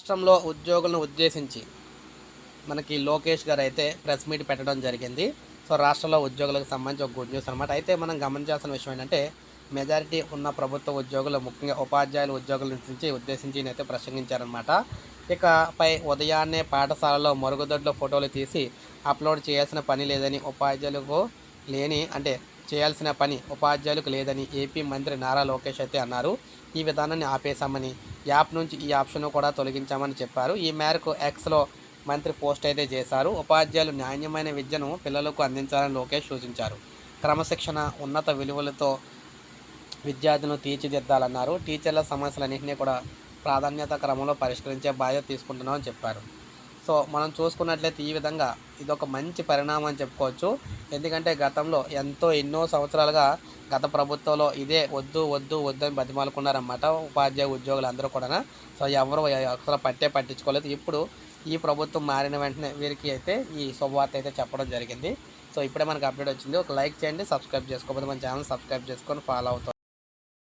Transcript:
రాష్ట్రంలో ఉద్యోగులను ఉద్దేశించి మనకి లోకేష్ గారు అయితే ప్రెస్ మీట్ పెట్టడం జరిగింది. సో రాష్ట్రంలో ఉద్యోగులకు సంబంధించి ఒక గుడ్ న్యూస్ అనమాట అయితే మనం గమనించాల్సిన విషయం ఏంటంటే మెజారిటీ ఉన్న ప్రభుత్వ ఉద్యోగులు ముఖ్యంగా ఉపాధ్యాయుల ఉద్యోగుల నుంచి ఉద్దేశించి ఈయన అయితే ప్రసంగించారనమాట ఇక పై ఉదయాన్నే పాఠశాలలో మరుగుదొడ్ల ఫోటోలు తీసి అప్లోడ్ చేయాల్సిన పని లేదని ఉపాధ్యాయులకు లేని అంటే చేయాల్సిన పని ఉపాధ్యాయులకు లేదని ఏపీ మంత్రి నారా లోకేష్ అయితే అన్నారు. ఈ విధానాన్ని ఆపేశామని యాప్ నుంచి ఈ ఆప్షన్ను కూడా తొలగించామని చెప్పారు. ఈ మేరకు ఎక్స్లో మంత్రి పోస్ట్ అయితే చేశారు. ఉపాధ్యాయులు నాణ్యమైన విద్యను పిల్లలకు అందించాలని లోకేష్ సూచించారు. క్రమశిక్షణ ఉన్నత విలువలతో విద్యార్థులను తీర్చిదిద్దాలన్నారు. టీచర్ల సమస్యలన్నింటినీ కూడా ప్రాధాన్యత క్రమంలో పరిష్కరించే బాధ్యత తీసుకుంటున్నామని చెప్పారు. సో మనం చూసుకున్నట్లయితే ఈ విధంగా ఇది ఒక మంచి పరిణామం అని చెప్పుకోవచ్చు. ఎందుకంటే గతంలో ఎంతో ఎన్నో సంవత్సరాలుగా గత ప్రభుత్వంలో ఇదే వద్దు వద్దు వద్దు అని బతిమాలుకున్నారన్నమాట ఉపాధ్యాయ ఉద్యోగులు అందరూ కూడా సో ఎవరు అసలు పట్టే పట్టించుకోలేదు. ఇప్పుడు ఈ ప్రభుత్వం మారిన వెంటనే వీరికి అయితే ఈ శుభవార్త అయితే చెప్పడం జరిగింది. సో ఇప్పుడే మనకు అప్డేట్ వచ్చింది. ఒక లైక్ చేయండి సబ్స్క్రైబ్ చేసుకోకపోతే మన ఛానల్ సబ్స్క్రైబ్ చేసుకొని ఫాలో అవుతాం